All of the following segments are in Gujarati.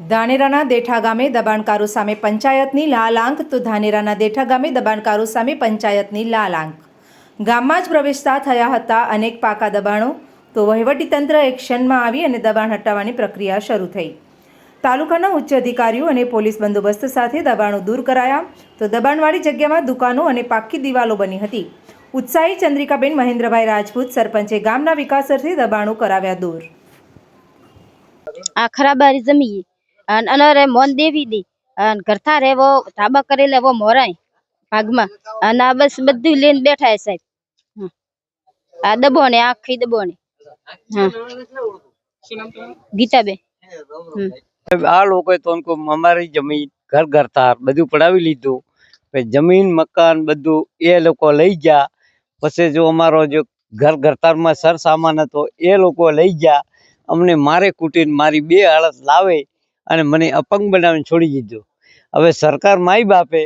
ધાનેરાના દેઠા ગામે દબાણકારો સામે પંચાયતની લાલાંક, તો ધાનેરાના દેઠા ગામે દબાણકારો સામે પંચાયતની લાલાંક. ગામમાં જ પ્રવેશતા થયા હતા અનેક પાકા દબાણો, તો વહીવટીતંત્ર એક્શનમાં આવી અને દબાણ હટાવવાની પ્રક્રિયા શરૂ થઈ. તાલુકાના ઉચ્ચ અધિકારીઓ અને પોલીસ બંદોબસ્ત સાથે દબાણો દૂર કરાયા, તો દબાણવાળી જગ્યામાં દુકાનો અને પાકી દિવાલો બની હતી. ઉત્સાહી ચંદ્રિકાબેન મહેન્દ્રભાઈ રાજપૂત સરપંચે ગામના વિકાસ અર્થે દબાણો કરાવ્યા દૂર. આખરા બારી જમી અને અનરે મોન દેવી દી. અને ઘરથા રેવો ધાબા કરી લેવો મોરાય ભાગમાં. અને આ બસ બધું લઈને બેઠા છે સાહેબ. આ દબો ને આખી દબો ને ગીતાબેન. આ લોકો તો અમારી જમીન ઘર ઘરતાર બધું પડાવી લીધું. જમીન, મકાન બધું એ લોકો લઈ ગયા. પછી જો અમારો જો ઘર ઘરતારમાં સર સામાન હતો, એ લોકો લઈ ગયા. અમને મારે કુટીને મારી બે હાલત લાવે. અને મને અપંગ બનાવીને છોડી દીધો. હવે સરકાર માય બાપે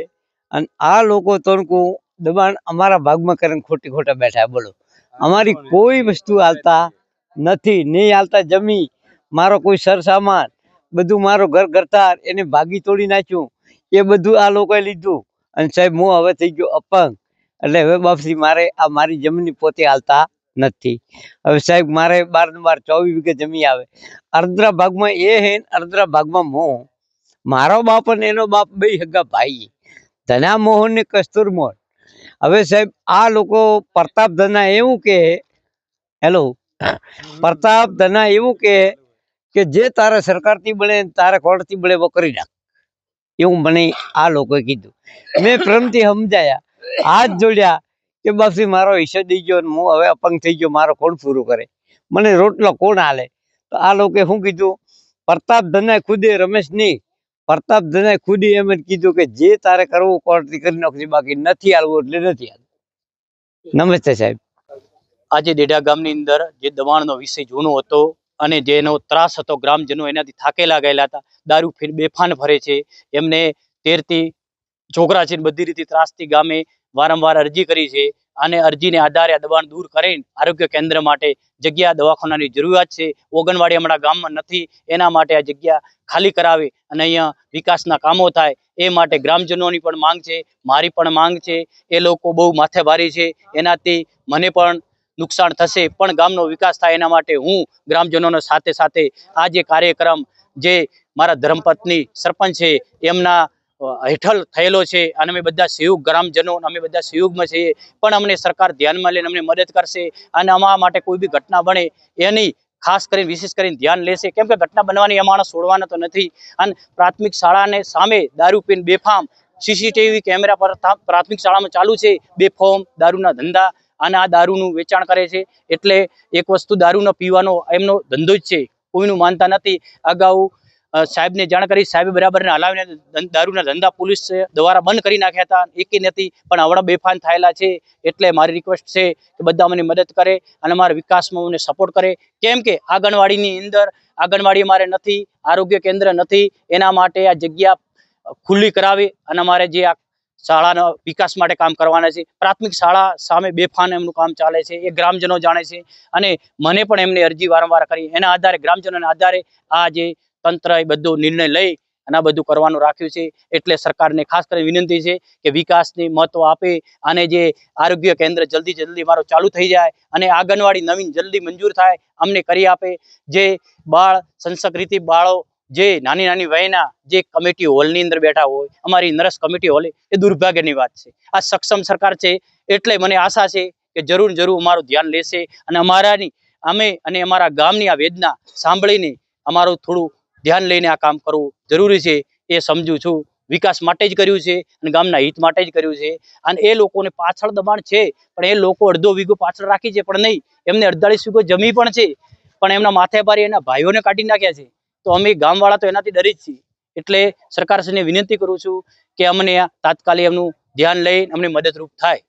અને આ લોકો તણકું દબાણ અમારા ભાગમાં કરીને ખોટી ખોટા બેઠા. બોલો. અમારી કોઈ વસ્તુ હાલતા નથી, નહીં હાલતા જમી, મારો કોઈ સરસામાન, બધું મારો ઘર ઘરતાર, એને ભાગી તોડી નાખ્યું. એ બધું આ લોકોએ લીધું. અને સાહેબ, હું હવે થઈ ગયો અપંગ. એટલે હવે બાપથી મારે આ મારી જમીન પોતે હાલતા નથી. હવે સાહેબ, મારે બાર બાર ચોવીસ વીઘે જમીન આવે. અર્ધરા ભાગમાં એ હે અર્ધરા ભાગમાં મોહ મારો બાપ અને એનો બાપ બે હગા ભાઈ. ધના મોહન ને કસ્તુર મોહન. હવે સાહેબ, આ લોકો પ્રતાપ ધના એવું કે, હેલો, પ્રતાપ ધના એવું કે કે જે તારે સરકારથી બને તારે કોર્ટથી બને એવો કરી નાખ. એવું મને આ લોકોએ કીધું. મેં પ્રેમથી સમજાયા. હાથ જોડ્યા. કે બાપસી મારો હિસ્સો દઈ ગયો હું હવે અપંગ થઈ ગયો, મારો કોણ પૂરું કરે? મને રોટલો કોણ હાલે તો આ લોકોએ શું કીધું? પ્રતાપ ધનાય ખુદે, રમેશ નહીં. પ્રતાપ ધનાય ખુદે એમ કીધું કે જે તારે કરવું કોર્ટથી કરી નાખજે બાકી નથી હાલવું એટલે નથી હાલવું. નમસ્તે સાહેબ. આજે દેઢા ગામની અંદર જે દબાણનો વિષય જૂનો હતો અને જેનો ત્રાસ હતો ગ્રામજનો એનાથી થાકેલા ગયેલા હતા, દારૂ ફીર બેફાન ફરે છે. એમને તેરથી છોકરા છે બધી રીતે ત્રાસથી ગામે વારંવાર અરજી કરી છે અને અરજીને આધારે દબાણ દૂર કરીને આરોગ્ય કેન્દ્ર માટે જગ્યા દવાખાનાની જરૂરિયાત છે. ઓગણવાડી હમણાં ગામમાં નથી. એના માટે આ જગ્યા ખાલી કરાવે અને અહીંયા વિકાસના કામો થાય. એ માટે ગ્રામજનોની પણ માંગ છે. મારી પણ માંગ છે. એ લોકો બહુ માથે ભારી છે. એનાથી મને પણ નુકસાન થશે. પણ ગામનો વિકાસ થાય એના માટે હું ગ્રામજનોનો સાથે સાથે આ જે કાર્યક્રમ જે મારા ધર્મપત્ની સરપંચ છે, એમના હેઠળ થયેલો છે. અને અમે બધા સહયોગ ગ્રામજનો અમે બધા સહયોગમાં છીએ. પણ અમને સરકાર ધ્યાનમાં લઈને અમને મદદ કરશે અને અમારા માટે કોઈ બી ઘટના બને એની ખાસ કરીને, વિશેષ કરીને ધ્યાન લેશે. કેમ કે ઘટના બનવાની એ માણસ છોડવાના તો નથી. અને પ્રાથમિક શાળાને સામે દારૂ પીને બેફામ સીસીટીવી કેમેરા પર પ્રાથમિક શાળામાં ચાલુ છે. બેફોમ, દારૂના ધંધા અને આ દારૂનું વેચાણ કરે છે. એટલે એક વસ્તુ દારૂનો પીવાનો એમનો ધંધો જ છે. કોઈનું માનતા નથી. અગાઉ સાહેબને જાણ કરી, સાહેબ બરાબર હલાવીને દારૂના ધંધા પોલીસ દ્વારા બંધ કરી નાખ્યા હતા. એકી નથી, પણ હમણાં બેફાન થયેલા છે. એટલે મારી રિક્વેસ્ટ છે કે બધા મને મદદ કરે અને મારા વિકાસમાં મને સપોર્ટ કરે. કેમ કે આંગણવાડીની અંદર આંગણવાડી અમારે નથી, આરોગ્ય કેન્દ્ર નથી. એના માટે આ જગ્યા ખુલ્લી કરાવી અને અમારે જે આ શાળાના વિકાસ માટે કામ કરવાના છે. પ્રાથમિક શાળા સામે બેફાન એમનું કામ ચાલે છે. એ ગ્રામજનો જાણે છે. અને મને પણ એમને અરજી વારંવાર કરી. એના આધારે, ગ્રામજનોના આધારે આ જે તંત્ર એ બધો નિર્ણય લઈ અને આ બધું કરવાનું રાખ્યું છે. એટલે સરકારને ખાસ કરીને વિનંતી છે કે વિકાસને મહત્વ આપે અને જે આરોગ્ય કેન્દ્ર જલ્દી જલ્દી મારો ચાલુ થઈ જાય અને આંગણવાડી નવીન જલ્દી મંજૂર થાય, અમને કરી આપે. જે બાળ સંસ્કૃતિ બાળો જે નાની નાની વયના જે કમિટી હોલની અંદર બેઠા હોય, અમારી નરસ કમિટી હોલ, એ દુર્ભાગ્યની વાત છે. આ સક્ષમ સરકાર છે એટલે મને આશા છે કે જરૂર જરૂર અમારું ધ્યાન લેશે અને અમારાની, અમે અને અમારા ગામની આ વેદના સાંભળીને અમારું થોડું ધ્યાન લઈને આ કામ કરવું જરૂરી છે, એ સમજુ છું. વિકાસ માટે જ કર્યું છે અને ગામના હિત માટે જ કર્યું છે. અને એ લોકોને પાછળ દબાણ છે, પણ એ લોકો અડધો વીઘો પાછળ રાખી છે પણ નહીં. એમને અડતાલીસ વીઘો જમી પણ છે, પણ એમના માથે ભારી એના ભાઈઓને કાઢી નાખ્યા છે. તો અમે ગામવાળા તો એનાથી ડરી જ છીએ. એટલે સરકારશ્રીને વિનંતી કરું છું કે અમને તાત્કાલિક એમનું ધ્યાન લઈ અમને મદદરૂપ થાય.